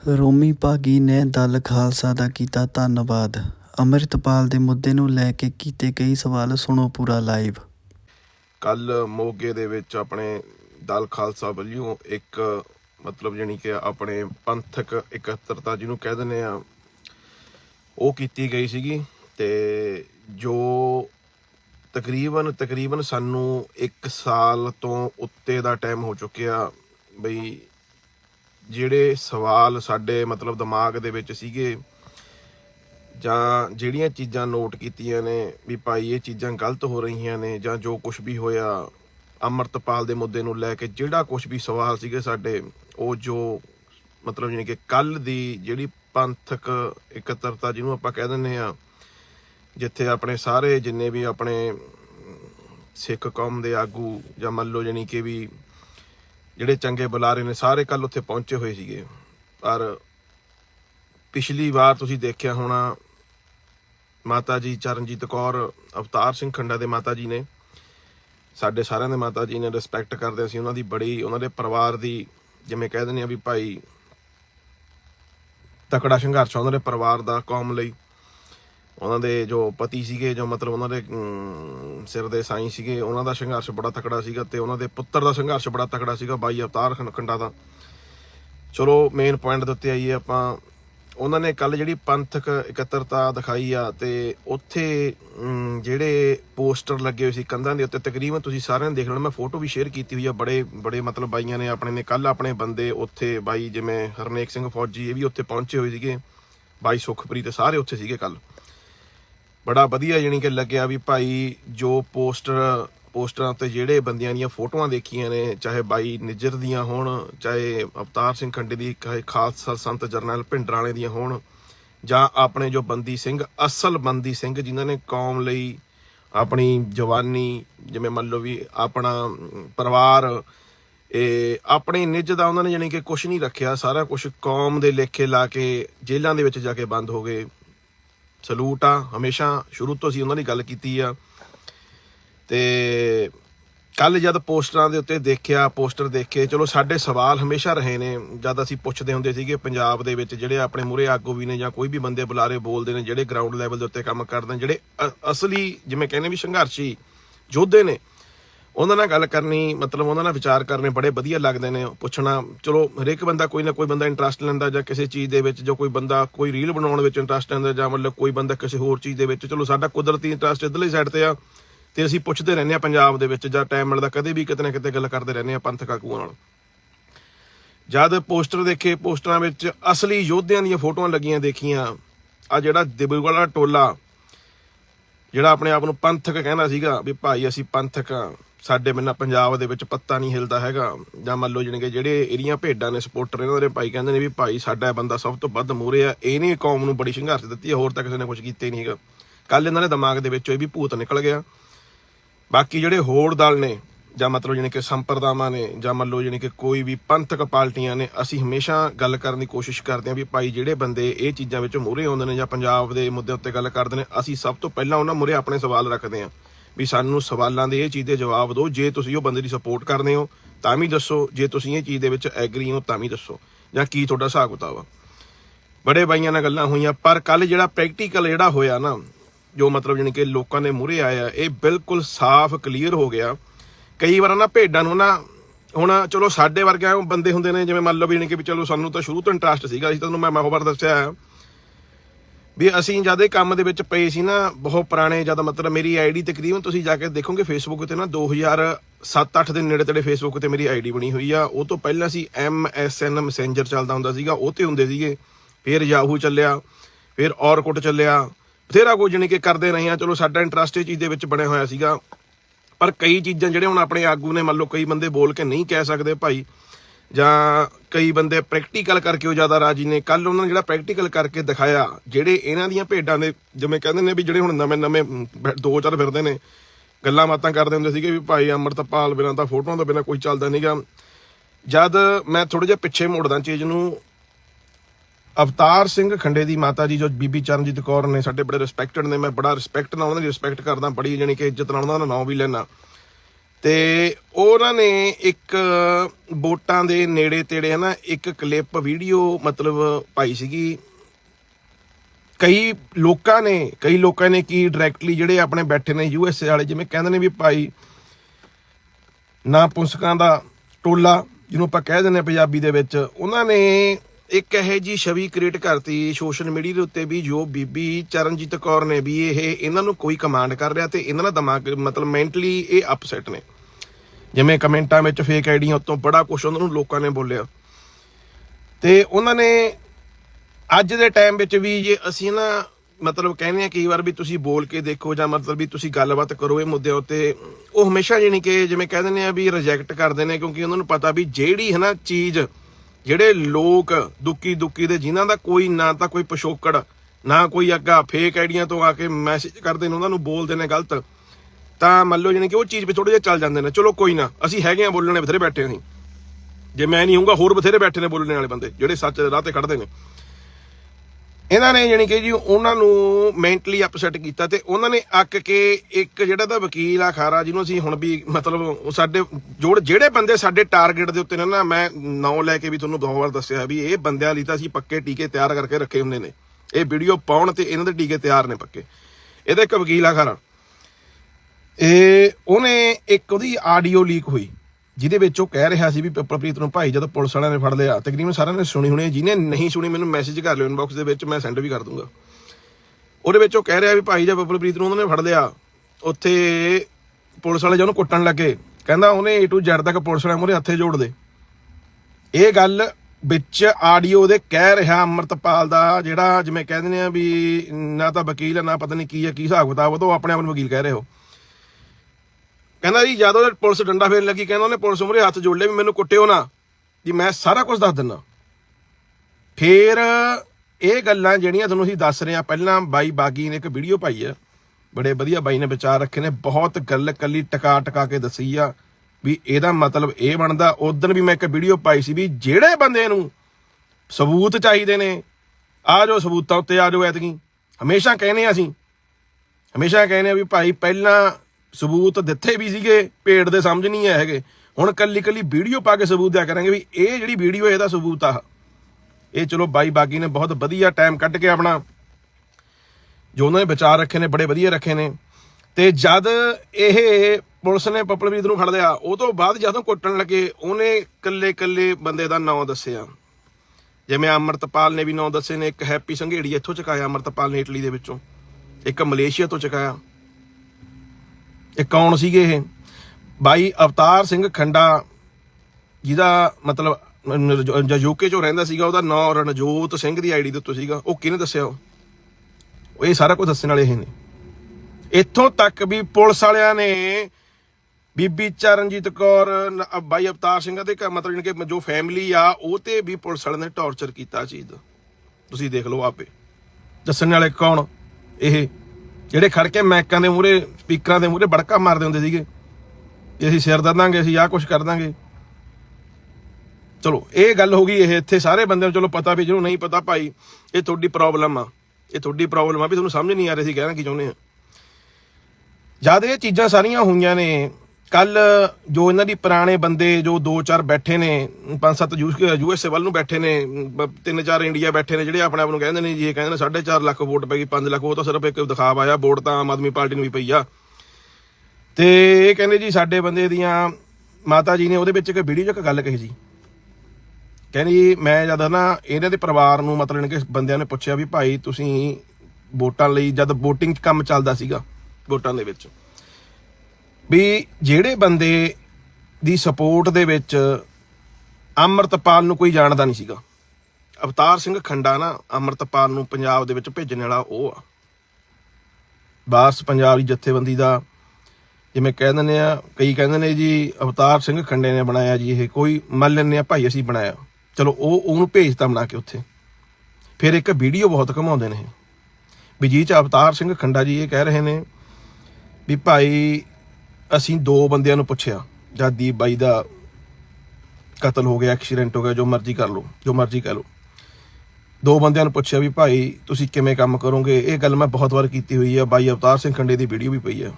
ਰੋਮੀ ਭਾਗੀ ਨੇ ਦਲ ਖਾਲਸਾ ਦਾ ਕੀਤਾ ਧੰਨਵਾਦ। ਅੰਮ੍ਰਿਤਪਾਲ ਦੇ ਮੁੱਦੇ ਨੂੰ ਲੈ ਕੇ ਕੀਤੇ ਕਈ ਸਵਾਲ, ਸੁਣੋ ਪੂਰਾ ਲਾਈਵ। ਕੱਲ ਮੋਗੇ ਦੇ ਵਿੱਚ ਆਪਣੇ ਦਲ ਖਾਲਸਾ ਵੱਲੋਂ ਇੱਕ ਮਤਲਬ ਜਾਣੀ ਕਿ ਆਪਣੇ ਪੰਥਕ ਇਕੱਤਰਤਾ ਜਿਹਨੂੰ ਕਹਿ ਦਿੰਦੇ ਆ, ਉਹ ਕੀਤੀ ਗਈ ਸੀਗੀ ਤੇ ਜੋ ਤਕਰੀਬਨ ਤਕਰੀਬਨ ਸਾਨੂੰ 1 ਸਾਲ ਤੋਂ ਉੱਤੇ ਦਾ ਟਾਈਮ ਹੋ ਚੁੱਕਿਆ ਬਈ ਜਿਹੜੇ ਸਵਾਲ ਸਾਡੇ ਮਤਲਬ ਦਿਮਾਗ ਦੇ ਵਿੱਚ ਸੀਗੇ, ਜਾਂ ਜਿਹੜੀਆਂ ਚੀਜ਼ਾਂ ਨੋਟ ਕੀਤੀਆਂ ਨੇ ਵੀ ਭਾਈ ਇਹ ਚੀਜ਼ਾਂ ਗਲਤ ਹੋ ਰਹੀਆਂ ਨੇ, ਜਾਂ ਜੋ ਕੁਝ ਵੀ ਹੋਇਆ, ਅਮਰਤਪਾਲ ਦੇ ਮੁੱਦੇ ਨੂੰ ਲੈ ਕੇ ਜਿਹੜਾ ਕੁਝ ਵੀ ਸਵਾਲ ਸੀਗੇ ਸਾਡੇ, ਉਹ ਜੋ ਮਤਲਬ ਜਾਣੀ ਕਿ ਕੱਲ ਦੀ ਜਿਹੜੀ ਪੰਥਕ ਇਕੱਤਰਤਾ ਜਿਹਨੂੰ ਆਪਾਂ ਕਹਿ ਦਿੰਦੇ ਆ ਜਿੱਥੇ ਆਪਣੇ ਸਾਰੇ ਜਿੰਨੇ ਵੀ ਆਪਣੇ ਸਿੱਖ ਕੌਮ ਦੇ ਆਗੂ ਜਾਂ ਮੰਨ ਲਓ ਜਾਣੀ ਕਿ ਵੀ ਜਿਹੜੇ ਚੰਗੇ ਬੁਲਾਰੇ ਨੇ ਸਾਰੇ ਕੱਲ ਉੱਥੇ ਪਹੁੰਚੇ ਹੋਏ ਸੀਗੇ। ਪਰ ਪਿਛਲੀ ਵਾਰ ਤੁਸੀਂ ਦੇਖਿਆ ਹੋਣਾ ਮਾਤਾ ਜੀ ਚਰਨਜੀਤ ਕੌਰ, ਅਵਤਾਰ ਸਿੰਘ ਖੰਡਾ ਦੇ ਮਾਤਾ ਜੀ ਨੇ, ਸਾਡੇ ਸਾਰਿਆਂ ਦੇ ਮਾਤਾ ਜੀ ਨੇ ਰਿਸਪੈਕਟ ਕਰਦੇ ਸੀ ਉਹਨਾਂ ਦੀ ਬੜੀ, ਉਹਨਾਂ ਦੇ ਪਰਿਵਾਰ ਦੀ ਜਿਵੇਂ ਕਹਿ ਦਿੰਦੇ ਆ ਵੀ ਭਾਈ ਤਕੜਾ ਸੰਘਰਸ਼ ਆ ਉਹਨਾਂ ਦੇ ਪਰਿਵਾਰ ਦਾ ਕੌਮ ਲਈ। ਉਹਨਾਂ ਦੇ ਜੋ ਪਤੀ ਸੀਗੇ, ਜੋ ਮਤਲਬ ਉਹਨਾਂ ਦੇ ਸਿਰ ਦੇ ਸਾਈਂ ਸੀਗੇ, ਉਹਨਾਂ ਦਾ ਸੰਘਰਸ਼ ਬੜਾ ਤਕੜਾ ਸੀਗਾ ਤੇ ਉਹਨਾਂ ਦੇ ਪੁੱਤਰ ਦਾ ਸੰਘਰਸ਼ ਬੜਾ ਤਕੜਾ ਸੀਗਾ ਬਾਈ ਅਵਤਾਰ ਖੰ- ਖੰਡਾ ਦਾ। ਚਲੋ ਮੇਨ ਪੁਆਇੰਟ ਦੇ ਉੱਤੇ ਆਈਏ ਆਪਾਂ। ਉਹਨਾਂ ਨੇ ਕੱਲ ਜਿਹੜੀ ਪੰਥਕ ਇਕੱਤਰਤਾ ਦਿਖਾਈ ਆ ਤੇ ਉੱਥੇ ਜਿਹੜੇ ਪੋਸਟਰ ਲੱਗੇ ਹੋਏ ਸੀ ਕੰਧਾਂ ਦੇ ਉੱਤੇ, ਤਕਰੀਬਨ ਤੁਸੀਂ ਸਾਰਿਆਂ ਨੇ ਦੇਖ ਲੈਣਾ, ਮੈਂ ਫੋਟੋ ਵੀ ਸ਼ੇਅਰ ਕੀਤੀ ਹੋਈ ਆ, ਬੜੇ ਬੜੇ ਮਤਲਬ ਬਾਈਆਂ ਨੇ ਆਪਣੇ ਨੇ ਕੱਲ ਆਪਣੇ ਬੰਦੇ ਉੱਥੇ ਬਾਈ ਜਿਵੇਂ ਹਰਨੇਕ ਸਿੰਘ ਫੌਜੀ, ਇਹ ਵੀ ਉੱਥੇ ਪਹੁੰਚੇ ਹੋਏ ਸੀਗੇ, ਬਾਈ ਸੁਖਪ੍ਰੀਤ, ਸਾਰੇ ਉੱਥੇ ਸੀਗੇ ਕੱਲ ਬੜਾ ਵਧੀਆ ਜਾਣੀ ਕਿ ਲੱਗਿਆ ਵੀ ਭਾਈ ਜੋ ਪੋਸਟਰ, ਪੋਸਟਰਾਂ ਤੇ ਜਿਹੜੇ ਬੰਦਿਆਂ ਦੀਆਂ ਫੋਟੋਆਂ ਦੇਖੀਆਂ ਨੇ, ਚਾਹੇ ਬਾਈ ਨਿੱਜਰ ਦੀਆਂ ਹੋਣ, ਚਾਹੇ ਅਵਤਾਰ ਸਿੰਘ ਖੰਡੇ ਦੀ ਚਾਹੇ ਖਾਲਸਾ ਸੰਤ ਜਰਨੈਲ ਵਾਲੇ ਦੀਆਂ ਹੋਣ, ਜਾਂ ਆਪਣੇ ਜੋ ਬੰਦੀ ਸਿੰਘ, ਅਸਲ ਬੰਦੀ ਸਿੰਘ ਜਿਨ੍ਹਾਂ ਨੇ ਕੌਮ ਲਈ ਆਪਣੀ ਜਵਾਨੀ, ਜਿਵੇਂ ਮੰਨ ਲਓ ਵੀ ਆਪਣਾ ਪਰਿਵਾਰ, ਇਹ ਆਪਣੇ ਨਿੱਜ ਦਾ ਉਹਨਾਂ ਨੇ ਜਾਣੀ ਕਿ ਕੁਝ ਨਹੀਂ ਰੱਖਿਆ, ਸਾਰਾ ਕੁਝ ਕੌਮ ਦੇ ਲੇਖੇ ਲਾ ਕੇ ਜੇਲ੍ਹਾਂ ਦੇ ਵਿੱਚ ਜਾ ਕੇ ਬੰਦ ਹੋ ਗਏ। ਸਲੂਟ ਆ ਹਮੇਸ਼ਾ ਸ਼ੁਰੂ ਤੋਂ ਅਸੀਂ ਉਹਨਾਂ ਦੀ ਗੱਲ ਕੀਤੀ ਆ। ਤੇ ਕੱਲ ਜਦ ਪੋਸਟਰਾਂ ਦੇ ਉੱਤੇ ਦੇਖਿਆ, ਪੋਸਟਰ ਦੇਖੇ, ਚਲੋ ਸਾਡੇ ਸਵਾਲ ਹਮੇਸ਼ਾ ਰਹੇ ਨੇ। ਜਦ ਅਸੀਂ ਪੁੱਛਦੇ ਹੁੰਦੇ ਸੀਗੇ ਪੰਜਾਬ ਦੇ ਵਿੱਚ ਜਿਹੜੇ ਆਪਣੇ ਮੂਰੇ ਆਗੂ ਵੀ ਨੇ ਜਾਂ ਕੋਈ ਵੀ ਬੰਦੇ ਬੁਲਾਰੇ ਬੋਲਦੇ ਨੇ, ਜਿਹੜੇ ਗਰਾਊਂਡ ਲੈਵਲ ਦੇ ਉੱਤੇ ਕੰਮ ਕਰਦੇ ਨੇ, ਜਿਹੜੇ ਅਸਲੀ ਜਿਵੇਂ ਕਹਿੰਦੇ ਵੀ ਸੰਘਰਸ਼ੀ ਯੋਧੇ ਨੇ ਉਹਨਾਂ ਨਾਲ ਗੱਲ ਕਰਨੀ, ਮਤਲਬ ਉਹਨਾਂ ਨਾਲ ਵਿਚਾਰ ਕਰਨੇ ਬੜੇ ਵਧੀਆ ਲੱਗਦੇ ਨੇ, ਪੁੱਛਣਾ, ਚਲੋ, ਹਰੇਕ ਬੰਦਾ ਕੋਈ ਨਾ ਕੋਈ ਬੰਦਾ ਇੰਟਰਸਟ ਲੈਂਦਾ ਜਾਂ ਕਿਸੇ ਚੀਜ਼ ਦੇ ਵਿੱਚ, ਜੋ ਕੋਈ ਬੰਦਾ ਕੋਈ ਰੀਲ ਬਣਾਉਣ ਵਿੱਚ ਇੰਟਰਸਟ ਲੈਂਦਾ, ਜਾਂ ਮਤਲਬ ਕੋਈ ਬੰਦਾ ਕਿਸੇ ਹੋਰ ਚੀਜ਼ ਦੇ ਵਿੱਚ, ਚਲੋ, ਸਾਡਾ ਕੁਦਰਤੀ ਇੰਟਰਸਟ ਇਧਰਲੀ ਸਾਈਡ ਤੇ ਆ, ਤੇ ਅਸੀਂ ਪੁੱਛਦੇ ਰਹਿੰਦੇ ਆ ਪੰਜਾਬ ਦੇ ਵਿੱਚ, ਜਾਂ ਟਾਈਮ ਮਿਲਦਾ, ਕਦੇ ਵੀ ਕਿਤੇ ਨਾ ਕਿਤੇ ਗੱਲ ਕਰਦੇ ਰਹਿੰਦੇ ਆ ਪੰਥਕ ਆਗੂਆਂ ਨਾਲ। ਜਦ ਪੋਸਟਰ ਦੇਖੇ, ਪੋਸਟਰਾਂ ਵਿੱਚ ਅਸਲੀ ਯੋਧਿਆਂ ਦੀਆਂ ਫੋਟੋਆਂ ਲੱਗੀਆਂ ਦੇਖੀਆਂ, ਆ ਜਿਹੜਾ ਦਿਬਰੂਗੜ੍ਹ ਟੋਲਾ, ਜਿਹੜਾ ਆਪਣੇ ਆਪ ਨੂੰ ਪੰਥਕ ਕਹਿੰਦਾ ਸੀਗਾ, ਵੀ ਭਾਈ ਅਸੀਂ ਪੰਥਕ ਆ ਸਾਡੇ ਬਿਨਾਂ ਪੰਜਾਬ ਦੇ ਵਿੱਚ ਪੱਤਾ ਨਹੀਂ ਹਿਲਦਾ ਹੈਗਾ। ਜਾਂ ਮੰਨ ਲਓ ਜਾਣੀ ਕਿ ਜਿਹੜੇ ਇਹਦੀਆਂ ਭੇਡਾਂ ਨੇ ਸਪੋਰਟਰ ਇਹਨਾਂ ਦੇ ਭਾਈ ਕਹਿੰਦੇ ਨੇ ਵੀ ਭਾਈ ਸਾਡਾ ਬੰਦਾ ਸਭ ਤੋਂ ਵੱਧ ਮੂਹਰੇ ਆ ਇਹਨੇ ਕੌਮ ਨੂੰ ਬੜੀ ਸੰਘਰਸ਼ ਦਿੱਤੀ ਹੈ ਹੋਰ ਤਾਂ ਕਿਸੇ ਨੇ ਕੁਝ ਕੀਤਾ ਹੀ ਨਹੀਂ ਹੈਗਾ। ਕੱਲ ਇਹਨਾਂ ਦੇ ਦਿਮਾਗ ਦੇ ਵਿੱਚੋਂ ਇਹ ਵੀ ਭੂਤ ਨਿਕਲ ਗਿਆ। ਬਾਕੀ ਜਿਹੜੇ ਹੋਰ ਦਲ ਨੇ, ਜਾਂ ਮਤਲਬ ਜਾਣੀ ਕਿ ਸੰਪਰਦਾਵਾਂ ਨੇ, ਜਾਂ ਮੰਨ ਲਓ ਜਾਣੀ ਕਿ ਕੋਈ ਵੀ ਪੰਥਕ ਪਾਰਟੀਆਂ ਨੇ, ਅਸੀਂ ਹਮੇਸ਼ਾ ਗੱਲ ਕਰਨ ਦੀ ਕੋਸ਼ਿਸ਼ ਕਰਦੇ ਹਾਂ ਵੀ ਭਾਈ ਜਿਹੜੇ ਬੰਦੇ ਇਹ ਚੀਜ਼ਾਂ ਵਿੱਚ ਮੂਹਰੇ ਆਉਂਦੇ ਨੇ ਜਾਂ ਪੰਜਾਬ ਦੇ ਮੁੱਦੇ ਉੱਤੇ ਗੱਲ ਕਰਦੇ ਨੇ, ਅਸੀਂ ਸਭ ਤੋਂ ਪਹਿਲਾਂ ਉਹਨਾਂ ਮੂਹਰੇ ਆਪਣੇ ਸਵਾਲ ਰੱਖਦੇ ਹਾਂ। ਵੀ ਸਾਨੂੰ ਸਵਾਲਾਂ ਦੇ ਇਹ ਚੀਜ਼ ਦੇ ਜਵਾਬ ਦਿਓ, ਜੇ ਤੁਸੀਂ ਉਹ ਬੰਦੇ ਦੀ ਸਪੋਰਟ ਕਰਨੇ ਹੋ, ਤਾਂ ਵੀ ਦੱਸੋ। ਜੇ ਤੁਸੀਂ ਇਹ ਚੀਜ਼ ਦੇ ਵਿੱਚ ਐਗਰੀ ਹੋ, ਤਾਂ ਵੀ ਦੱਸੋ। ਜਾਂ ਕੀ ਤੁਹਾਡਾ ਹਿਸਾਬ ਕਿਤਾਬ ਆ? ਬੜੇ ਬਾਈਆਂ ਨਾਲ ਗੱਲਾਂ ਹੋਈਆਂ, ਪਰ ਕੱਲ ਜਿਹੜਾ ਪ੍ਰੈਕਟੀਕਲ ਜਿਹੜਾ ਹੋਇਆ ਨਾ, ਜੋ ਮਤਲਬ ਜਾਣੀ ਕਿ ਲੋਕਾਂ ਦੇ ਮੂਹਰੇ ਆਇਆ, ਇਹ ਬਿਲਕੁਲ ਸਾਫ਼ ਕਲੀਅਰ ਹੋ ਗਿਆ। ਕਈ ਵਾਰ ਨਾ ਭੇਡਾਂ ਨੂੰ ਨਾ, ਹੁਣ ਚਲੋ ਸਾਡੇ ਵਰਗੇ ਬੰਦੇ ਹੁੰਦੇ ਨੇ, ਜਿਵੇਂ ਮੰਨ ਲਓ ਵੀ ਜਾਣੀ ਕਿ ਵੀ ਚਲੋ ਸਾਨੂੰ ਤਾਂ ਸ਼ੁਰੂ ਤੋਂ ਇੰਟਰਸਟ ਸੀਗਾ, ਅਸੀਂ ਤੁਹਾਨੂੰ ਮੈਂ ਮਹੋਬਰ ਦੱਸਿਆ ਹੈ ਵੀ ਅਸੀਂ ਜਦ ਇਹ ਕੰਮ ਦੇ ਵਿੱਚ ਪਏ ਸੀ ਨਾ, ਬਹੁਤ ਪੁਰਾਣੇ ਜਦ ਮਤਲਬ ਮੇਰੀ ਆਈਡੀ ਤਕਰੀਬਨ ਤੁਸੀਂ ਜਾ ਕੇ ਦੇਖੋਗੇ ਫੇਸਬੁੱਕ ਤੇ ਨਾ 2007-8 ਦੇ ਨੇੜੇ ਤੇੜੇ ਫੇਸਬੁੱਕ ਤੇ ਮੇਰੀ ਆਈਡੀ ਬਣੀ ਹੋਈ ਆ। ਉਹ ਤੋਂ ਪਹਿਲਾਂ ਸੀ MSN ਮੈਸੇਂਜਰ ਚੱਲਦਾ ਹੁੰਦਾ ਸੀਗਾ, ਉਹ ਤੇ ਹੁੰਦੇ ਸੀਗੇ। ਫਿਰ ਯਾਹੂ ਚੱਲਿਆ, ਫਿਰ ਔਰਕੁੱਟ ਚੱਲਿਆ, ਬਥੇਰਾ ਕੁਝ ਜਾਣੀ ਕਿ ਕਰਦੇ ਰਹੇ ਆ। ਚਲੋ ਸਾਡਾ ਇੰਟਰਸਟ ਇਹ ਚੀਜ਼ ਦੇ ਵਿੱਚ ਬਣਿਆ ਹੋਇਆ ਸੀਗਾ। ਪਰ ਕਈ ਚੀਜ਼ਾਂ ਜਿਹੜੇ ਹੁਣ ਆਪਣੇ ਆਗੂ ਨੇ, ਮੰਨ ਲਓ ਕਈ ਬੰਦੇ ਬੋਲ ਕੇ ਨਹੀਂ ਕਹਿ ਸਕਦੇ ਭਾਈ ਜਾਂ ਕਈ ਬੰਦੇ ਪ੍ਰੈਕਟੀਕਲ ਕਰਕੇ ਉਹ ਜ਼ਿਆਦਾ ਰਾਜੀ ਨੇ। ਕੱਲ ਉਹਨਾਂ ਨੇ ਜਿਹੜਾ ਪ੍ਰੈਕਟੀਕਲ ਕਰਕੇ ਦਿਖਾਇਆ, ਜਿਹੜੇ ਇਹਨਾਂ ਦੀਆਂ ਭੇਡਾਂ ਦੇ ਜਿਵੇਂ ਕਹਿੰਦੇ ਨੇ ਵੀ ਜਿਹੜੇ ਹੁਣ ਨਵੇਂ ਨਵੇਂ ਦੋ ਚਾਰ ਫਿਰਦੇ ਨੇ, ਗੱਲਾਂ ਬਾਤਾਂ ਕਰਦੇ ਹੁੰਦੇ ਸੀਗੇ ਵੀ ਭਾਈ ਅੰਮ੍ਰਿਤਪਾਲ ਬਿਨਾਂ ਤਾਂ ਫੋਟੋਆਂ ਤੋਂ ਬਿਨਾਂ ਕੋਈ ਚੱਲਦਾ ਨਹੀਂਗਾ ਜਦ ਮੈਂ ਥੋੜਾ ਜਿਹਾ ਪਿੱਛੇ ਮੁੜਦਾ ਚੀਜ਼ ਨੂੰ, ਅਵਤਾਰ ਸਿੰਘ ਖੰਡੇ ਦੀ ਮਾਤਾ ਜੀ, ਜੋ ਬੀਬੀ ਚਰਨਜੀਤ ਕੌਰ ਨੇ, ਸਾਡੇ ਬੜੇ ਰਿਸਪੈਕਟਡ ਨੇ, ਮੈਂ ਬੜਾ ਰਿਸਪੈਕਟ ਨਾਲ ਉਹਨਾਂ ਦੀ ਰਿਸਪੈਕਟ ਕਰਦਾ, ਬੜੀ ਜਾਣੀ ਕਿ ਇੱਜ਼ਤ ਨਾਲ ਉਹਨਾਂ ਦਾ ਨਾਮ ਵੀ ਲੈਣਾ ਤੇ ਉਹਨਾਂ ਨੇ ਇੱਕ ਵੋਟਾਂ ਦੇ ਨੇੜੇ ਤੇੜੇ ਹਨਾ, ਇੱਕ ਕਲਿੱਪ ਵੀਡੀਓ ਮਤਲਬ ਪਾਈ ਸੀਗੀ। ਕਈ ਲੋਕਾਂ ਨੇ, ਕਈ ਲੋਕਾਂ ਨੇ ਕੀ ਡਾਇਰੈਕਟਲੀ ਜਿਹੜੇ ਆਪਣੇ ਬੈਠੇ ਨੇ ਯੂ ਐਸ ਏ ਵਾਲੇ, ਜਿਵੇਂ ਕਹਿੰਦੇ ਨੇ ਵੀ ਭਾਈ ਨਾ ਪੁੰਸਕਾਂ ਦਾ ਟੋਲਾ, ਜਿਹਨੂੰ ਆਪਾਂ ਕਹਿ ਦਿੰਦੇ ਹਾਂ ਪੰਜਾਬੀ ਦੇ ਵਿੱਚ, ਉਹਨਾਂ ਨੇ ਇੱਕ ਇਹੋ ਜੀ ਛਵੀ ਕ੍ਰੀਏਟ ਕਰਤੀ ਸੋਸ਼ਲ ਮੀਡੀਆ ਦੇ ਉੱਤੇ ਵੀ ਜੋ ਬੀਬੀ ਚਰਨਜੀਤ ਕੌਰ ਨੇ ਵੀ ਇਹ ਇਹਨਾਂ ਨੂੰ ਕੋਈ ਕਮਾਂਡ ਕਰ ਰਿਹਾ ਤੇ ਇਹਨਾਂ ਦਾ ਦਿਮਾਗ ਮਤਲਬ ਮੈਂਟਲੀ ਇਹ ਅਪਸੈਟ ਨੇ। ਜਿਵੇਂ ਕਮੈਂਟਾਂ ਵਿੱਚ ਫੇਕ ਆਈਡੀਆਂ ਉੱਤੋਂ ਬੜਾ ਕੁਝ ਉਹਨਾਂ ਨੂੰ ਲੋਕਾਂ ਨੇ ਬੋਲਿਆ। ਤੇ ਉਹਨਾਂ ਨੇ ਅੱਜ ਦੇ ਟਾਈਮ ਵਿੱਚ ਵੀ ਜੇ ਅਸੀਂ ਨਾ ਮਤਲਬ ਕਹਿੰਦੇ ਆ ਕਈ ਵਾਰ ਵੀ ਤੁਸੀਂ ਬੋਲ ਕੇ ਦੇਖੋ ਜਾਂ ਮਤਲਬ ਵੀ ਤੁਸੀਂ ਗੱਲਬਾਤ ਕਰੋ ਇਹ ਮੁੱਦਿਆਂ ਉੱਤੇ, ਉਹ ਹਮੇਸ਼ਾ ਜਾਣੀ ਕਿ ਜਿਵੇਂ ਕਹਿ ਦਿੰਦੇ ਆ ਵੀ ਰਿਜੈਕਟ ਕਰਦੇ ਨੇ ਕਿਉਂਕਿ ਉਹਨਾਂ ਨੂੰ ਪਤਾ ਵੀ ਜਿਹੜੀ ਹੈ ਨਾ ਚੀਜ਼ ਜਿਹੜੇ ਲੋਕ ਦੁੱਕੀ ਦੁੱਕੀ ਦੇ, ਜਿਨ੍ਹਾਂ ਦਾ ਕੋਈ ਨਾ ਤਾਂ ਕੋਈ ਪਿਛੋਕੜ, ਨਾ ਕੋਈ ਅੱਗਾ ਫੇਕ ਆਈਡੀਆਂ ਤੋਂ ਆ ਕੇ ਮੈਸੇਜ ਕਰਦੇ ਨੇ, ਉਹਨਾਂ ਨੂੰ ਬੋਲਦੇ ਨੇ ਗਲਤ। ਤਾਂ ਮੰਨ ਲਓ ਜਾਣੀ ਕਿ ਉਹ ਚੀਜ਼ 'ਤੇ ਥੋੜੇ ਜਿਹਾ ਚੱਲ ਜਾਂਦੇ ਨੇ। ਚਲੋ ਕੋਈ ਨਾ, ਅਸੀਂ ਹੈਗੇ ਆ ਬੋਲਣੇ ਬਥੇਰੇ ਬੈਠੇ ਅਸੀਂ। ਜੇ ਮੈਂ ਨਹੀਂ ਹੋਊਗਾ, ਹੋਰ ਬਥੇਰੇ ਬੈਠੇ ਨੇ ਬੋਲਣੇ ਵਾਲੇ ਬੰਦੇ, ਜਿਹੜੇ ਸੱਚ ਦੇ ਰਾਹ ਤੇ ਖੜਦੇ ਨੇ। ਇਹਨਾਂ ਨੇ ਜਾਣੀ ਕਿ ਜੀ ਉਹਨਾਂ ਨੂੰ ਮੈਂਟਲੀ ਅਪਸੈਟ ਕੀਤਾ ਤੇ ਉਹਨਾਂ ਨੇ ਅੱਕ ਕੇ ਇੱਕ ਜਿਹੜਾ ਦਾ ਵਕੀਲ ਆ ਖਾਰਾ, ਜਿਹਨੂੰ ਅਸੀਂ ਹੁਣ ਵੀ ਮਤਲਬ ਉਹ ਸਾਡੇ ਜੋੜ ਜਿਹੜੇ ਬੰਦੇ ਸਾਡੇ ਟਾਰਗੇਟ ਦੇ ਉੱਤੇ ਨੇ ਨਾ, ਮੈਂ ਨਾਂ ਲੈ ਕੇ ਵੀ ਤੁਹਾਨੂੰ ਦੋ ਵਾਰ ਦੱਸਿਆ ਵੀ ਇਹ ਬੰਦਿਆਂ ਲਈ ਤਾਂ ਅਸੀਂ ਪੱਕੇ ਟੀਕੇ ਤਿਆਰ ਕਰਕੇ ਰੱਖੇ ਹੁੰਦੇ ਨੇ। ਇਹ ਵੀਡੀਓ ਪਾਉਣ ਤੇ ਇਹਨਾਂ ਦੇ ਟੀਕੇ ਤਿਆਰ ਨੇ ਪੱਕੇ। ਇਹਦਾ ਇੱਕ ਵਕੀਲ ਆ ਖਾਰਾ। ਇਹ ਉਹਨੇ ਇੱਕ ਉਹਦੀ ਆਡੀਓ ਲੀਕ ਹੋਈ। ਜਿਹਦੇ ਵਿੱਚ ਉਹ ਕਹਿ ਰਿਹਾ ਸੀ ਵੀ ਪੇਪਰਪ੍ਰੀਤ ਨੂੰ, ਭਾਈ, ਜਦੋਂ ਪੁਲਿਸ ਵਾਲਿਆਂ ਨੇ ਫੜ ਲਿਆ, ਤਕਰੀਬਨ ਸਾਰਿਆਂ ਨੇ ਸੁਣੀ ਹੋਣੀ ਜਿਹਨੇ ਨਹੀਂ ਸੁਣੀ, ਮੈਨੂੰ ਮੈਸੇਜ ਕਰ ਲਿਓ ਇਨਬਾਕਸ ਦੇ ਵਿੱਚ, ਮੈਂ ਸੈਂਡ ਵੀ ਕਰ ਦੂੰਗਾ। ਉਹਦੇ ਵਿੱਚ ਉਹ ਕਹਿ ਰਿਹਾ ਵੀ ਭਾਈ, ਜਦ ਪੇਪਰਪ੍ਰੀਤ ਨੂੰ ਉਹਨਾਂ ਨੇ ਫੜ ਲਿਆ, ਉੱਥੇ ਪੁਲਿਸ ਵਾਲੇ ਜਿਹਨੂੰ ਕੁੱਟਣ ਲੱਗੇ, ਕਹਿੰਦਾ ਉਹਨੇ ਏ ਟੂ ਜ਼ੈਡ ਤੱਕ ਪੁਲਿਸ ਵਾਲਿਆਂ ਮੂਹਰੇ ਹੱਥੇ ਜੋੜ ਦੇ ਇਹ ਗੱਲ ਵਿੱਚ ਆਡੀਓ ਦੇ ਕਹਿ ਰਿਹਾ ਅਮਰਤਪਾਲ ਦਾ, ਜਿਹੜਾ ਜਿਵੇਂ ਕਹਿ ਦਿੰਦੇ ਆ ਵੀ ਨਾ ਤਾਂ ਵਕੀਲ ਹੈ, ਨਾ ਪਤਾ ਨਹੀਂ ਕੀ ਹੈ, ਕੀ ਹਿਸਾਬ ਕਿਤਾਬ, ਉਹ ਤਾਂ ਉਹ ਆਪਣੇ ਆਪ ਨੂੰ ਵਕੀਲ ਕਹਿ ਰਹੇ ਹੋ। ਕਹਿੰਦਾ ਜੀ ਜਦੋਂ ਉਹਦੇ ਪੁਲਿਸ ਡੰਡਾ ਫੇਰਨ ਲੱਗੀ, ਕਹਿੰਦਾ ਉਹਨੇ ਪੁਲਿਸ ਮੂਹਰੇ ਹੱਥ ਜੋੜ ਲਏ ਵੀ ਮੈਨੂੰ ਕੁੱਟਿਓ ਨਾ। ਜੀ, ਮੈਂ ਸਾਰਾ ਕੁਝ ਦੱਸ ਦਿੰਦਾ। ਫੇਰ ਇਹ ਗੱਲਾਂ ਜਿਹੜੀਆਂ ਤੁਹਾਨੂੰ ਅਸੀਂ ਦੱਸ ਰਹੇ ਆ ਪਹਿਲਾਂ ਬਾਈ ਬਾਗੀ ਨੇ ਇੱਕ ਵੀਡੀਓ ਪਾਈ ਆ। ਬੜੇ ਵਧੀਆ ਬਾਈ ਨੇ ਵਿਚਾਰ ਰੱਖੇ ਨੇ, ਬਹੁਤ ਗੱਲ ਕੱਲੀ ਟਕਾ ਟਕਾ ਕੇ ਦੱਸੀ ਆ ਵੀ ਇਹਦਾ ਮਤਲਬ ਇਹ ਬਣਦਾ। ਉਦੋਂ ਵੀ ਮੈਂ ਇੱਕ ਵੀਡੀਓ ਪਾਈ ਸੀ ਵੀ ਜਿਹੜੇ ਬੰਦੇ ਨੂੰ ਸਬੂਤ ਚਾਹੀਦੇ ਨੇ, ਆ ਜਾਓ ਸਬੂਤਾਂ ਉੱਤੇ, ਆ ਜਾਓ ਐਤਕੀ। ਹਮੇਸ਼ਾ ਕਹਿੰਦੇ ਆ ਅਸੀਂ, ਹਮੇਸ਼ਾ ਕਹਿੰਦੇ ਆ ਵੀ ਭਾਈ, ਪਹਿਲਾਂ ਸਬੂਤ ਦਿੱਤੇ ਵੀ ਸੀਗੇ, ਪੇੜ ਦੇ ਸਮਝ ਨਹੀਂ ਆਏ ਹੈਗੇ। ਹੁਣ ਕੱਲੀ ਕੱਲੀ ਵੀਡੀਓ ਪਾ ਕੇ ਸਬੂਤ ਦਿਆ ਕਰਾਂਗੇ ਵੀ ਇਹ ਜਿਹੜੀ ਵੀਡੀਓ ਇਹਦਾ ਸਬੂਤ ਆ। ਇਹ ਚਲੋ ਬਾਈ ਬਾਗੀ ਨੇ ਬਹੁਤ ਵਧੀਆ ਟਾਈਮ ਕੱਢ ਕੇ ਆਪਣਾ, ਜੋ ਉਹਨਾਂ ਨੇ ਵਿਚਾਰ ਰੱਖੇ ਨੇ, ਬੜੇ ਵਧੀਆ ਰੱਖੇ ਨੇ। ਤੇ ਜਦ ਇਹ ਪੁਲਿਸ ਨੇ ਪਪਲਵੀਰ ਨੂੰ ਫੜ ਲਿਆ, ਉਹ ਤੋਂ ਬਾਅਦ ਜਦੋਂ ਕੁੱਟਣ ਲੱਗੇ, ਉਹਨੇ ਕੱਲੇ ਕੱਲੇ ਬੰਦੇ ਦਾ ਨਾਮ ਦੱਸਿਆ। ਜਿਵੇਂ ਅਮਰਤਪਾਲ ਨੇ ਵੀ ਨਾਮ ਦੱਸੇ ਨੇ, ਇੱਕ ਹੈਪੀ ਸੰਘੇੜੀ ਇੱਥੋਂ ਚੁਕਾਇਆ, ਅਮਰਤਪਾਲ ਨੇ ਇਟਲੀ ਦੇ ਵਿੱਚੋਂ। ਇੱਕ ਮਲੇਸ਼ੀਆ ਤੋਂ ਚੁਕਾਇਆ। ਇਹ ਕੌਣ ਸੀਗੇ ਇਹ? ਬਾਈ ਅਵਤਾਰ ਸਿੰਘ ਖੰਡਾ, ਜਿਹਦਾ ਮਤਲਬ ਯੂਕੇ ਚੋਂ ਰਹਿੰਦਾ ਸੀਗਾ, ਉਹਦਾ ਨਾਮ ਰਣਜੋਤ ਸਿੰਘ ਦੀ ਆਈਡੀ ਦੇ ਉੱਤੇ ਸੀਗਾ। ਉਹ ਕਿਹਨੇ ਦੱਸਿਆ ਉਹ? ਇਹ ਸਾਰਾ ਕੁਝ ਦੱਸਣ ਵਾਲੇ ਇਹ ਨੇ। ਇੱਥੋਂ ਤੱਕ ਵੀ ਪੁਲਿਸ ਵਾਲਿਆਂ ਨੇ ਬੀਬੀ ਚਰਨਜੀਤ ਕੌਰ ਬਾਈ ਅਵਤਾਰ ਸਿੰਘ ਦੇ ਘਰ ਮਤਲਬ ਜਾਣੀ ਕਿ ਜੋ ਫੈਮਿਲੀ ਆ, ਉਹ ਤੇ ਵੀ ਪੁਲਿਸ ਵਾਲਿਆਂ ਨੇ ਟੌਰਚਰ ਕੀਤਾ ਚੀਜ਼ ਦਾ ਤੁਸੀਂ ਦੇਖ ਲਓ ਆਪੇ। ਦੱਸਣ ਵਾਲੇ ਕੌਣ ਇਹ? ਜਿਹੜੇ ਖੜ ਕੇ ਮੈਕਾਂ ਦੇ ਮੂਹਰੇ ਸਪੀਕਰਾਂ ਦੇ ਮੂਹਰੇ ਬੜਕਾ ਮਾਰਦੇ ਹੁੰਦੇ ਸੀਗੇ। ਵੀ ਅਸੀਂ ਸਿਰ ਦਾਂਗੇ ਅਸੀਂ ਆਹ ਕੁਝ ਕਰ ਦਾਂਗੇ। ਚਲੋ, ਇਹ ਗੱਲ ਹੋ ਗਈ ਇਹ ਇੱਥੇ ਸਾਰੇ ਬੰਦਿਆਂ ਨੂੰ। ਚਲੋ, ਪਤਾ ਵੀ ਜਿਹਨੂੰ ਨਹੀਂ ਪਤਾ ਭਾਈ, ਇਹ ਤੁਹਾਡੀ ਪ੍ਰੋਬਲਮ ਆ। ਇਹ ਤੁਹਾਡੀ ਪ੍ਰੋਬਲਮ ਆ ਵੀ ਤੁਹਾਨੂੰ ਸਮਝ ਨਹੀਂ ਆ ਰਹੀ ਸੀ, ਕਹਿਣਾ ਕੀ ਚਾਹੁੰਦੇ ਆ। ਜਦ ਇਹ ਚੀਜ਼ਾਂ ਸਾਰੀਆਂ ਹੋਈਆਂ ਨੇ। ਕੱਲ ਜੋ ਇਹਨਾਂ ਦੀ ਪੁਰਾਣੇ ਬੰਦੇ, ਜੋ ਦੋ ਚਾਰ ਬੈਠੇ ਨੇ, ਪੰਜ ਸੱਤ ਯੂਐਸਏ ਵੱਲ ਨੂੰ ਬੈਠੇ ਨੇ, ਬ- ਤਿੰਨ ਚਾਰ ਇੰਡੀਆ ਬੈਠੇ ਨੇ, ਜਿਹੜੇ ਆਪਣੇ ਆਪ ਨੂੰ ਕਹਿੰਦੇ ਨੇ ਜੀ, ਇਹ ਕਹਿੰਦੇ ਨੇ 4.5 ਲੱਖ ਵੋਟ ਪੈ ਗਈ 5 ਲੱਖ, ਉਹ ਤਾਂ ਸਿਰਫ ਇੱਕ ਦਿਖਾਵਾ ਆਇਆ, ਵੋਟ ਤਾਂ ਆਮ ਆਦਮੀ ਪਾਰਟੀ ਨੂੰ ਵੀ ਪਈ ਆ। ਤੇ ਇਹ ਕਹਿੰਦੇ ਜੀ ਸਾਡੇ ਬੰਦੇ ਦੀਆਂ ਮਾਤਾ ਜੀ ਨੇ ਉਹਦੇ ਵਿੱਚ ਇੱਕ ਵੀਡੀਓ 'ਚ ਇੱਕ ਗੱਲ ਕਹੀ ਸੀ। ਕਹਿੰਦੀ ਮੈਂ ਜਦ ਨਾ ਇਹਨਾਂ ਦੇ ਪਰਿਵਾਰ ਨੂੰ ਮਤਲਬ ਕਿ ਬੰਦਿਆਂ ਨੇ ਪੁੱਛਿਆ ਵੀ ਭਾਈ ਤੁਸੀਂ ਵੋਟਾਂ ਲਈ ਜਦ VOTING ਕੰਮ ਚੱਲਦਾ ਸੀਗਾ, ਵੋਟਾਂ ਦੇ ਵਿੱਚ। ਵੀ ਜਿਹੜੇ ਬੰਦੇ ਦੀ ਸਪੋਰਟ ਦੇ ਵਿੱਚ ਅਮਰਤਪਾਲ ਨੂੰ ਕੋਈ ਜਾਣਦਾ ਨਹੀਂ ਸੀਗਾ। ਅਵਤਾਰ ਸਿੰਘ ਖੰਡਾ ਨਾ ਅਮਰਤਪਾਲ ਨੂੰ ਪੰਜਾਬ ਦੇ ਵਿੱਚ ਭੇਜਣ ਵਾਲਾ ਉਹ ਆ। ਬਾਸ ਪੰਜਾਬ ਦੀ ਜਥੇਬੰਦੀ ਦਾ ਜਿਵੇਂ ਕਹਿ ਦਿੰਦੇ ਆ, ਕਈ ਕਹਿੰਦੇ ਨੇ ਜੀ, ਅਵਤਾਰ ਸਿੰਘ ਖੰਡੇ ਨੇ ਬਣਾਇਆ ਜੀ ਇਹ, ਕੋਈ ਮੰਨ ਲੈਂਦੇ ਆ ਭਾਈ ਅਸੀਂ ਬਣਾਇਆ। ਚਲੋ, ਉਹ, ਉਹਨੂੰ ਭੇਜਤਾ ਬਣਾ ਕੇ ਉੱਥੇ। ਫਿਰ ਇੱਕ ਵੀਡੀਓ ਬਹੁਤ ਘਮਾਉਂਦੇ ਨੇ ਇਹ। ਵੀ ਜੀ ਚ ਅਵਤਾਰ ਸਿੰਘ ਖੰਡਾ ਜੀ ਇਹ ਕਹਿ ਰਹੇ ਨੇ ਵੀ ਭਾਈ ਅਸੀਂ ਦੋ ਬੰਦਿਆਂ ਨੂੰ ਪੁੱਛਿਆ ਜਦ ਦੀਪ ਬਾਈ ਦਾ ਕਤਲ ਹੋ ਗਿਆ, ਐਕਸੀਡੈਂਟ ਹੋ ਗਿਆ, ਜੋ ਮਰਜ਼ੀ ਕਰ ਲਓ, ਜੋ ਮਰਜ਼ੀ ਕਹਿ ਲਓ। ਦੋ ਬੰਦਿਆਂ ਨੂੰ ਪੁੱਛਿਆ ਵੀ ਭਾਈ ਤੁਸੀਂ ਕਿਵੇਂ ਕੰਮ ਕਰੋਗੇ? ਇਹ ਗੱਲ ਮੈਂ ਬਹੁਤ ਵਾਰ ਕੀਤੀ ਹੋਈ ਆ, ਬਾਈ ਅਵਤਾਰ ਸਿੰਘ ਖੰਡੇ ਦੀ ਵੀਡੀਓ ਵੀ ਪਈ ਹੈ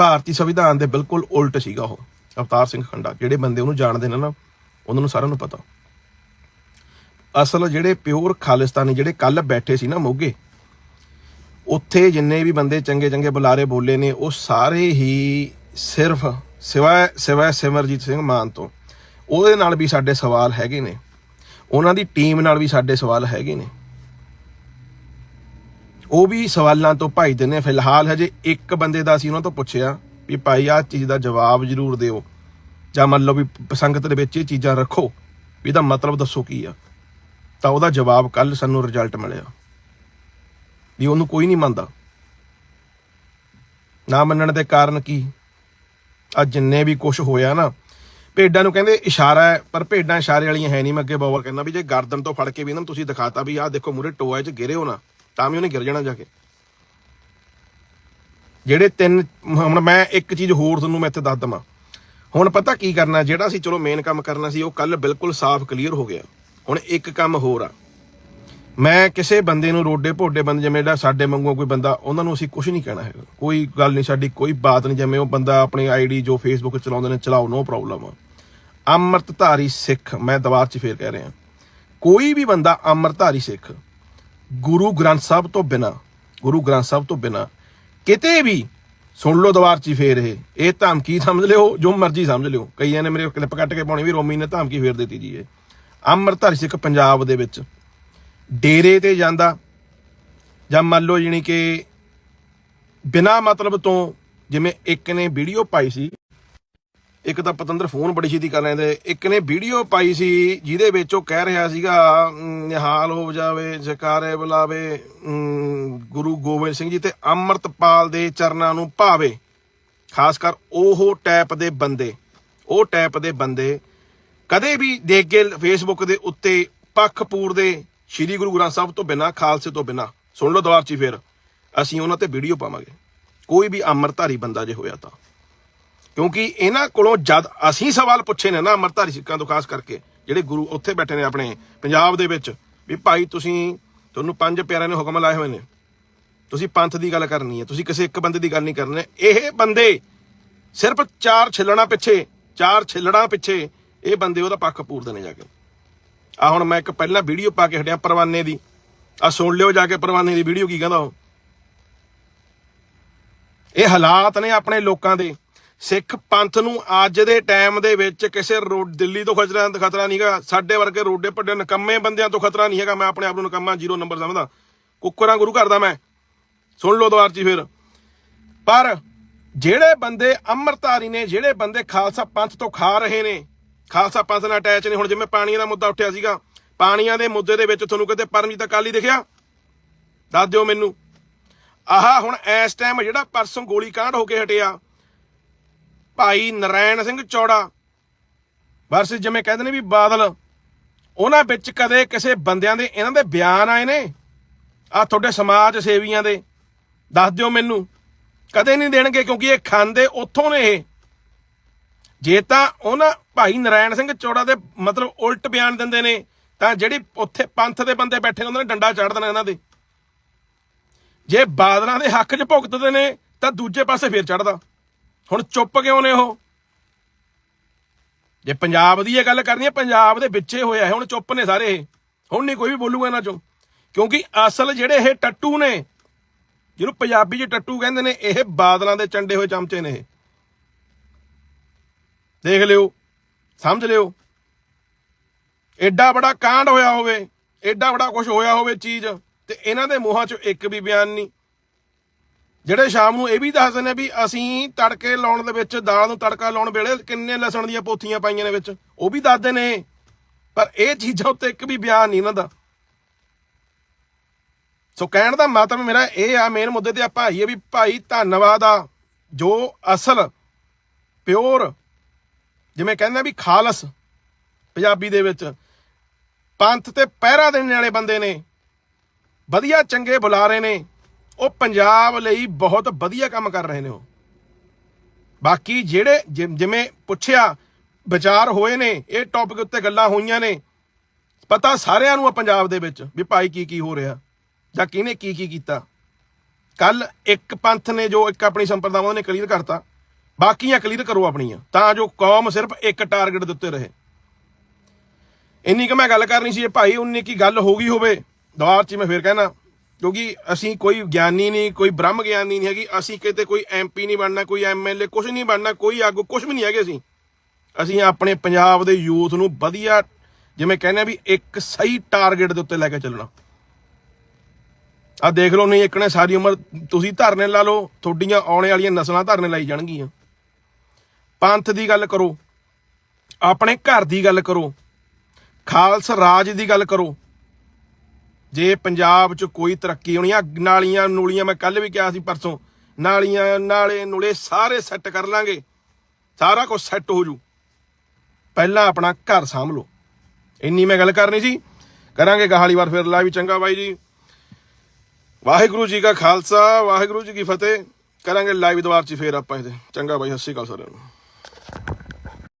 ਭਾਰਤੀ ਸੰਵਿਧਾਨ ਦੇ ਬਿਲਕੁਲ ਉਲਟ ਸੀਗਾ ਉਹ, ਅਵਤਾਰ ਸਿੰਘ ਖੰਡਾ। ਜਿਹੜੇ ਬੰਦੇ ਉਹਨੂੰ ਜਾਣਦੇ ਨੇ ਨਾ, ਉਹਨਾਂ ਨੂੰ ਸਾਰਿਆਂ ਨੂੰ ਪਤਾ। ਅਸਲ ਜਿਹੜੇ ਪਿਓਰ ਖਾਲਿਸਤਾਨੀ, ਜਿਹੜੇ ਕੱਲ ਬੈਠੇ ਸੀ ਨਾ ਮੋਗੇ, ਉੱਥੇ ਜਿੰਨੇ ਵੀ ਬੰਦੇ ਚੰਗੇ ਚੰਗੇ ਬੁਲਾਰੇ ਬੋਲੇ ਨੇ, ਉਹ ਸਾਰੇ ਹੀ ਸਿਰਫ ਸਿਵਾ ਸਿਵਾ ਸਿਮਰਜੀਤ ਸਿੰਘ ਮਾਨ ਤੋਂ। ਉਹਦੇ ਨਾਲ ਵੀ ਸਾਡੇ ਸਵਾਲ ਹੈਗੇ ਨੇ। ਉਹਨਾਂ ਦੀ ਟੀਮ ਨਾਲ ਵੀ ਸਾਡੇ ਸਵਾਲ ਹੈਗੇ ਨੇ। ਉਹ ਵੀ ਸਵਾਲਾਂ ਤੋਂ ਭਾਈ ਭਜਦੇ ਨੇ ਫਿਲਹਾਲ ਹਜੇ ਇੱਕ ਬੰਦੇ ਦਾ ਅਸੀਂ ਉਹਨਾਂ ਤੋਂ ਪੁੱਛਿਆ ਵੀ ਭਾਈ ਆਹ ਚੀਜ਼ ਦਾ ਜਵਾਬ ਜ਼ਰੂਰ ਦਿਓ। ਜਾਂ ਮੰਨ ਲਓ ਵੀ ਸੰਗਤ ਦੇ ਵਿੱਚ ਇਹ ਚੀਜ਼ਾਂ ਰੱਖੋ, ਵੀ ਇਹਦਾ ਮਤਲਬ ਦੱਸੋ ਕੀ ਆ। ਤਾਂ ਉਹਦਾ ਜਵਾਬ ਕੱਲ ਸਾਨੂੰ ਰਿਜ਼ਲਟ ਮਿਲਿਆ। ਵੀ ਉਹਨੂੰ ਕੋਈ ਨਹੀਂ ਮੰਨਦਾ। ਨਾ ਮੰਨਣ ਦੇ ਕਾਰਨ ਕੀ? ਆ ਜਿੰਨੇ ਵੀ ਕੁਝ ਹੋਇਆ ਨਾ, ਭੇਡਾਂ ਨੂੰ ਕਹਿੰਦੇ ਇਸ਼ਾਰਾ ਹੈ, ਪਰ ਭੇਡਾਂ ਇਸ਼ਾਰੇ ਵਾਲੀਆਂ ਹੈ ਨਹੀਂ। ਮੈਂ ਅੱਗੇ ਬਾਬਾ ਕਹਿੰਦਾ ਵੀ ਜੇ ਗਰਦਨ ਤੋਂ ਫੜ ਕੇ ਵੀ ਇਹਨਾਂ ਨੂੰ, ਤੁਸੀਂ ਦਿਖਾਤਾ ਵੀ ਆਹ ਦੇਖੋ ਮੂਰੇ ਟੋਆ 'ਚ ਗਿਰੇ ਹੋ ਨਾ। ਤਾਂ ਵੀ ਉਹਨੇ ਗਿਰ ਜਾਣਾ ਜਾ ਕੇ। ਜਿਹੜੇ ਤਿੰਨ, ਹੁਣ ਮੈਂ ਇੱਕ ਚੀਜ਼ ਹੋਰ ਤੁਹਾਨੂੰ ਮੈਂ ਇੱਥੇ ਦੱਸ ਦਵਾਂ। ਹੁਣ ਪਤਾ ਕੀ ਕਰਨਾ, ਜਿਹੜਾ ਸੀ ਚਲੋ ਮੇਨ ਕੰਮ ਕਰਨਾ ਸੀ, ਉਹ ਕੱਲ ਬਿਲਕੁਲ ਸਾਫ਼ ਕਲੀਅਰ ਹੋ ਗਿਆ। ਹੁਣ ਇੱਕ ਕੰਮ ਹੋਰ ਆ। ਮੈਂ ਕਿਸੇ ਬੰਦੇ ਨੂੰ ਰੋਡੇ ਭੋਡੇ ਬੰਦੇ, ਜਿਵੇਂ ਜਿਹੜਾ ਸਾਡੇ ਵਾਂਗੂ ਕੋਈ ਬੰਦਾ, ਉਹਨਾਂ ਨੂੰ ਅਸੀਂ ਕੁਝ ਨਹੀਂ ਕਹਿਣਾ ਹੈਗਾ। ਕੋਈ ਗੱਲ ਨਹੀਂ, ਸਾਡੀ ਕੋਈ ਬਾਤ ਨਹੀਂ, ਜਿਵੇਂ ਉਹ ਬੰਦਾ ਆਪਣੀ ਆਈਡੀ ਜੋ ਫੇਸਬੁੱਕ ਚਲਾਉਂਦੇ ਨੇ, ਚਲਾਓ ਨੋ ਪ੍ਰੋਬਲਮ ਆ। ਅੰਮ੍ਰਿਤਧਾਰੀ ਸਿੱਖ, ਮੈਂ ਦੁਬਾਰ ਚ ਫੇਰ ਕਹਿ ਰਿਹਾ। ਕੋਈ ਵੀ ਬੰਦਾ ਅੰਮ੍ਰਿਤਧਾਰੀ ਸਿੱਖ ਗੁਰੂ ਗ੍ਰੰਥ ਸਾਹਿਬ ਤੋਂ ਬਿਨਾ, ਗੁਰੂ ਗ੍ਰੰਥ ਸਾਹਿਬ ਤੋਂ ਬਿਨਾ ਕਿਤੇ ਵੀ ਸੁਣ ਲਓ ਦੁਬਾਰ ਚ ਫੇਰ ਇਹ। ਇਹ ਧਮਕੀ ਸਮਝ ਲਿਓ, ਜੋ ਮਰਜ਼ੀ ਸਮਝ ਲਿਓ। ਕਈਆਂ ਨੇ ਮੇਰੇ ਕਲਿੱਪ ਕੱਟ ਕੇ ਪਾਉਣੀ ਵੀ, ਰੋਮੀ ਨੇ ਧਮਕੀ ਫੇਰ ਦਿੱਤੀ ਜੀ ਇਹ। ਅੰਮ੍ਰਿਤਧਾਰੀ ਸਿੱਖ ਪੰਜਾਬ ਦੇ ਵਿੱਚ ਡੇਰੇ ਤੇ ਜਾਂਦਾ, ਜਾਂ ਮੰਨ ਲਓ ਜਾਣੀ ਕਿ ਬਿਨਾ ਮਤਲਬ ਤੋਂ ਜਿਵੇਂ ਇੱਕ ਨੇ ਵੀਡੀਓ ਪਾਈ ਸੀ। ਇੱਕ ਤਾਂ ਪਤੰਦਰ ਫੋਨ ਬੜੀ ਛੇਤੀ ਕਰ ਲੈਂਦੇ। ਇੱਕ ਨੇ ਵੀਡੀਓ ਪਾਈ ਸੀ, ਜਿਹਦੇ ਵਿੱਚ ਉਹ ਕਹਿ ਰਿਹਾ ਸੀਗਾ ਨਿਹਾਲ ਹੋ ਜਾਵੇ, ਜਕਾਰੇ ਬੁਲਾਵੇ ਗੁਰੂ ਗੋਬਿੰਦ ਸਿੰਘ ਜੀ ਤੇ ਅੰਮ੍ਰਿਤਪਾਲ ਦੇ ਚਰਨਾਂ ਨੂੰ ਭਾਵੇ। ਖਾਸ ਕਰ ਉਹ ਟੈਪ ਦੇ ਬੰਦੇ, ਉਹ ਟੈਪ ਦੇ ਬੰਦੇ ਕਦੇ ਵੀ ਦੇਖ ਕੇ ਫੇਸਬੁੱਕ ਦੇ ਉੱਤੇ ਪੱਖਪੂਰ ਦੇ ਸ੍ਰੀ ਗੁਰੂ ਗ੍ਰੰਥ ਸਾਹਿਬ ਤੋਂ ਬਿਨਾ, ਖਾਲਸੇ ਤੋਂ ਬਿਨਾ, ਸੁਣ ਲਓ ਦੁਬਾਰ ਚ ਫਿਰ, ਅਸੀਂ ਉਹਨਾਂ ਤੇ ਵੀਡੀਓ ਪਾਵਾਂਗੇ। ਕੋਈ ਵੀ ਅੰਮ੍ਰਿਤਧਾਰੀ ਬੰਦਾ ਜੇ ਹੋਇਆ ਤਾਂ। ਕਿਉਂਕਿ ਇਹਨਾਂ ਕੋਲੋਂ ਜਦ ਅਸੀਂ ਸਵਾਲ ਪੁੱਛੇ ਨੇ ਨਾ ਅੰਮ੍ਰਿਤਧਾਰੀ ਸਿੱਖਾਂ ਤੋਂ, ਖਾਸ ਕਰਕੇ, ਜਿਹੜੇ ਗੁਰੂ ਉੱਥੇ ਬੈਠੇ ਨੇ ਆਪਣੇ ਪੰਜਾਬ ਦੇ ਵਿੱਚ, ਵੀ ਭਾਈ ਤੁਸੀਂ, ਤੁਹਾਨੂੰ ਪੰਜ ਪਿਆਰਿਆਂ ਨੇ ਹੁਕਮ ਲਾਏ ਹੋਏ ਨੇ। ਤੁਸੀਂ ਪੰਥ ਦੀ ਗੱਲ ਕਰਨੀ ਹੈ, ਤੁਸੀਂ ਕਿਸੇ ਇੱਕ ਬੰਦੇ ਦੀ ਗੱਲ ਨਹੀਂ ਕਰਨੀ ਇਹ ਬੰਦੇ ਸਿਰਫ ਚਾਰ ਛਿੱਲਣਾ ਪਿੱਛੇ, ਚਾਰ ਛਿੱਲਣਾ ਪਿੱਛੇ, ਇਹ ਬੰਦੇ ਉਹਦਾ ਪੱਖ ਪੂਰਦੇ ਨੇ ਜਾ ਕੇ। ਆ ਹੁਣ ਮੈਂ ਇੱਕ ਪਹਿਲਾਂ ਵੀਡੀਓ ਪਾ ਕੇ ਹਟਿਆ ਪਰਵਾਨੇ ਦੀ। ਆ ਸੁਣ ਲਿਓ ਜਾ ਕੇ ਪਰਵਾਨੇ ਦੀ ਵੀਡੀਓ, ਕੀ ਕਹਿੰਦਾ ਉਹ। ਇਹ ਹਾਲਾਤ ਨੇ ਆਪਣੇ ਲੋਕਾਂ ਦੇ। ਸਿੱਖ ਪੰਥ ਨੂੰ ਅੱਜ ਦੇ ਟਾਈਮ ਦੇ ਵਿੱਚ ਕਿਸੇ ਰੋਡ ਦਿੱਲੀ ਤੋਂ ਖਤਰਾ ਖਤਰਾ ਨਹੀਂ ਹੈਗਾ, ਸਾਡੇ ਵਰਗੇ ਰੋਡੇ ਪੱਡੇ ਨਕੰਮੇ ਬੰਦਿਆਂ ਤੋਂ ਖਤਰਾ ਨਹੀਂ ਹੈਗਾ, ਮੈਂ ਆਪਣੇ ਆਪ ਨੂੰ ਨਕੰਮਾ ਜ਼ੀਰੋ ਨੰਬਰ ਸਮਝਦਾ। ਕੁੱਕਰਾਂ ਗੁਰੂ ਘਰ ਦਾ ਮੈਂ। ਸੁਣ ਲਓ ਦੁਆਰ ਜੀ ਫਿਰ। ਪਰ ਜਿਹੜੇ ਬੰਦੇ ਅੰਮ੍ਰਿਤਧਾਰੀ ਨੇ, ਜਿਹੜੇ ਬੰਦੇ ਖਾਲਸਾ ਪੰਥ ਤੋਂ ਖਾ ਰਹੇ ਨੇ, ਖਾਲਸਾ ਪੰਥ ਨਾਲ ਅਟੈਚ ਨੇ, ਹੁਣ ਜਿਵੇਂ ਪਾਣੀਆਂ ਦਾ ਮੁੱਦਾ ਉੱਠਿਆ ਸੀਗਾ, ਪਾਣੀਆਂ ਦੇ ਮੁੱਦੇ ਦੇ ਵਿੱਚ ਤੁਹਾਨੂੰ ਕਿਤੇ ਪਰਮਜੀਤ ਅਕਾਲੀ ਦਿਖਿਆ? ਦੱਸ ਦਿਓ ਮੈਨੂੰ। ਆਹ ਹੁਣ ਇਸ ਟਾਈਮ ਜਿਹੜਾ ਪਰਸੋਂ ਗੋਲੀ ਕਾਂਡ ਹੋ ਕੇ ਹਟਿਆ ਭਾਈ ਨਰੈਣ ਸਿੰਘ ਚੌੜਾ। ਵਰਸ ਜਿਵੇਂ ਕਹਿੰਦੇ ਨੇ ਵੀ ਬਾਦਲ, ਉਹਨਾਂ ਵਿੱਚ ਕਦੇ ਕਿਸੇ ਬੰਦਿਆਂ ਦੇ ਇਹਨਾਂ ਦੇ ਬਿਆਨ ਆਏ ਨੇ? ਆ ਤੁਹਾਡੇ ਸਮਾਜ ਸੇਵੀਆਂ ਦੇ। ਦੱਸ ਦਿਓ ਮੈਨੂੰ, ਕਦੇ ਨਹੀਂ ਦੇਣਗੇ ਕਿਉਂਕਿ ਇਹ ਖਾਂਦੇ ਉੱਥੋਂ ਨੇ ਇਹ। ਜੇ ਤਾਂ ਉਹਨਾਂ ਭਾਈ ਨਰਾਇਣ ਸਿੰਘ ਚੌੜਾ ਦੇ ਮਤਲਬ ਉਲਟ ਬਿਆਨ ਦਿੰਦੇ ਨੇ, ਤਾਂ ਜਿਹੜੀ ਉੱਥੇ ਪੰਥ ਦੇ ਬੰਦੇ ਬੈਠੇ ਨੇ, ਉਹਨਾਂ ਨੇ ਡੰਡਾ ਚਾੜ ਦੇਣਾ ਇਹਨਾਂ ਦੇ। ਜੇ ਬਾਦਲਾਂ ਦੇ ਹੱਕ 'ਚ ਭੁਗਤਦੇ ਨੇ, ਤਾਂ ਦੂਜੇ ਪਾਸੇ ਫੇਰ ਚੜਦਾ ਹੁਣ ਚੁੱਪ ਕਿਉਂ ਨੇ ਉਹ? ਜੇ ਪੰਜਾਬ ਦੀ ਇਹ ਗੱਲ ਕਰਨੀ ਹੈ, ਪੰਜਾਬ ਦੇ ਵਿੱਚੇ ਹੋਇਆ ਹੈ, ਹੁਣ ਚੁੱਪ ਨੇ ਸਾਰੇ। ਇਹ। ਹੁਣ ਨਹੀਂ ਕੋਈ ਵੀ ਬੋਲੂਗਾ ਇਹਨਾਂ ਚੋਂ। ਕਿਉਂਕਿ ਅਸਲ ਜਿਹੜੇ ਇਹ ਟੱਟੂ ਨੇ, ਜਿਹਨੂੰ ਪੰਜਾਬੀ 'ਚ ਟੱਟੂ ਕਹਿੰਦੇ ਨੇ, ਇਹ ਬਾਦਲਾਂ ਦੇ ਚੰਡੇ ਹੋਏ ਚਮਚੇ ਨੇ ਇਹ। ਦੇਖ ਲਿਓ, ਸਮਝ ਲਿਓ। ਐਡਾ ਬੜਾ ਕਾਂਡ ਹੋਇਆ ਹੋਵੇ ਐਡਾ ਬੜਾ ਕੁਝ ਹੋਇਆ ਹੋਵੇ ਚੀਜ਼, ਤੇ ਇਹਨਾਂ ਦੇ ਮੂੰਹਾਂ ਚੋਂ ਇੱਕ ਵੀ ਬਿਆਨ ਨਹੀਂ। ਜਿਹੜੇ ਸ਼ਾਮ ਨੂੰ ਇਹ ਵੀ ਦੱਸਦੇ ਨੇ ਵੀ ਅਸੀਂ ਤੜਕੇ ਲਾਉਣ ਦੇ ਵਿੱਚ, ਦਾਲ ਨੂੰ ਤੜਕਾ ਲਾਉਣ ਵੇਲੇ ਕਿੰਨੇ ਲਸਣ ਦੀਆਂ ਪੋਥੀਆਂ ਪਾਈਆਂ ਨੇ ਵਿੱਚ, ਉਹ ਵੀ ਦੱਸਦੇ ਨੇ। ਪਰ ਇਹ ਚੀਜ਼ਾਂ ਉੱਤੇ ਇੱਕ ਵੀ ਬਿਆਨ ਨਹੀਂ ਇਹਨਾਂ ਦਾ। ਸੋ ਕਹਿਣ ਦਾ ਮਤਲਬ ਮੇਰਾ ਇਹ ਆ ਮੇਨ ਮੁੱਦੇ ਤੇ ਆਪਾਂ ਆਈਏ ਵੀ ਭਾਈ ਧੰਨਵਾਦ ਆ, ਜੋ ਅਸਲ ਪਿਓਰ ਜਿਵੇਂ ਕਹਿੰਦੇ ਵੀ ਖਾਲਸ ਪੰਜਾਬੀ ਦੇ ਵਿੱਚ, ਪੰਥ ਤੇ ਪਹਿਰਾ ਦੇਣ ਵਾਲੇ ਬੰਦੇ ਨੇ, ਵਧੀਆ ਚੰਗੇ ਬੁਲਾਰੇ ਨੇ ਉਹ ਪੰਜਾਬ ਲਈ ਬਹੁਤ ਵਧੀਆ ਕੰਮ ਕਰ ਰਹੇ ਨੇ ਉਹ। ਬਾਕੀ ਜਿਹੜੇ ਜਿ- ਜਿਵੇਂ ਪੁੱਛਿਆ, ਵਿਚਾਰ ਹੋਏ ਨੇ, ਇਹ ਟੌਪਿਕ ਉੱਤੇ ਗੱਲਾਂ ਹੋਈਆਂ ਨੇ, ਪਤਾ ਸਾਰਿਆਂ ਨੂੰ ਆ ਪੰਜਾਬ ਦੇ ਵਿੱਚ ਵੀ ਭਾਈ ਕੀ ਕੀ ਹੋ ਰਿਹਾ, ਜਾਂ ਕਿਹਨੇ ਕੀ ਕੀ ਕੀਤਾ। ਕੱਲ ਇੱਕ ਪੰਥ ਨੇ ਜੋ ਇੱਕ ਆਪਣੀ ਸੰਪਰਦਾਵਾਂ ਨੇ ਕਲੀਅਰ ਕਰਤਾ, ਬਾਕੀਆਂ ਕਲੀਅਰ ਕਰੋ ਆਪਣੀਆਂ, ਤਾਂ ਜੋ ਕੌਮ ਸਿਰਫ ਇੱਕ ਟਾਰਗੇਟ ਦੇ ਉੱਤੇ ਰਹੇ। ਇੰਨੀ ਕਿ ਮੈਂ ਗੱਲ ਕਰਨੀ ਸੀ, ਇਹ ਭਾਈ ਉਨੀ ਕੀ ਗੱਲ ਹੋ ਗਈ ਹੋਵੇ ਦੁਆਰ 'ਚ ਮੈਂ ਫੇਰ ਕਹਿਣਾ ਕਿਉਂਕਿ ਅਸੀਂ ਕੋਈ ਗਿਆਨੀ ਨਹੀਂ, ਕੋਈ ਬ੍ਰਹਮ ਗਿਆਨੀ ਨਹੀਂ ਹੈਗੀ, ਅਸੀਂ ਕਿਤੇ ਕੋਈ ਐਮਪੀ ਨਹੀਂ ਬਣਨਾ, ਕੋਈ ਐਮਐਲਏ ਕੁਝ ਨਹੀਂ ਬਣਨਾ, ਕੋਈ ਆਗੂ ਕੁਝ ਵੀ ਨਹੀਂ ਹੈਗੇ ਅਸੀਂ। ਅਸੀਂ ਆਪਣੇ ਪੰਜਾਬ ਦੇ ਯੂਥ ਨੂੰ ਵਧੀਆ ਜਿਵੇਂ ਕਹਿੰਦੇ ਆ ਵੀ ਇੱਕ ਸਹੀ ਟਾਰਗੇਟ ਦੇ ਉੱਤੇ ਲੈ ਕੇ ਚੱਲਣਾ। ਆ ਦੇਖ ਲਓ ਨਹੀਂ, ਇੱਕ ਨੇ ਸਾਰੀ ਉਮਰ ਤੁਸੀਂ ਧਰਨੇ ਲਾ ਲਓ, ਤੁਹਾਡੀਆਂ ਆਉਣੇ ਵਾਲੀਆਂ ਨਸਲਾਂ ਧਰਨੇ ਲਾਈ ਜਾਣਗੀਆਂ। ਪੰਥ ਦੀ ਗੱਲ ਕਰੋ, ਆਪਣੇ ਘਰ ਦੀ ਗੱਲ ਕਰੋ, ਖਾਲਸ ਰਾਜ ਦੀ ਗੱਲ ਕਰੋ ਜੇ ਪੰਜਾਬ 'ਚ ਕੋਈ ਤਰੱਕੀ ਹੋਣੀ ਆ, ਨਾਲੀਆਂ ਨੂਲੀਆਂ ਮੈਂ ਕੱਲ ਵੀ ਕਿਹਾ ਸੀ ਪਰਸੋਂ, ਨਾਲੀਆਂ, ਨਾਲੇ ਨੂਲੇ ਸਾਰੇ ਸੈੱਟ ਕਰ ਲਾਂਗੇ। ਸਾਰਾ ਕੁਝ ਸੈੱਟ ਹੋ ਜੂ। ਪਹਿਲਾਂ ਆਪਣਾ ਘਰ ਸਾਂਭ ਲਓ। ਇੰਨੀ ਮੈਂ ਗੱਲ ਕਰਨੀ ਸੀ। ਕਰਾਂਗੇ ਗਾਹਾਲੀ ਵਾਰ ਫਿਰ ਲਾ ਵੀ ਚੰਗਾ ਬਾਈ ਜੀ। ਵਾਹਿਗੁਰੂ ਜੀ ਕਾ ਖਾਲਸਾ, ਵਾਹਿਗੁਰੂ ਜੀ ਕੀ ਫਤਿਹ। ਕਰਾਂਗੇ ਲਾਈਵ ਦੁਆਰ ਚ ਫੇਰ ਆਪਾਂ ਇਹਦੇ। ਚੰਗਾ ਬਾਈ, ਸਤਿ ਸ਼੍ਰੀ ਅਕਾਲ ਸਾਰਿਆਂ ਨੂੰ।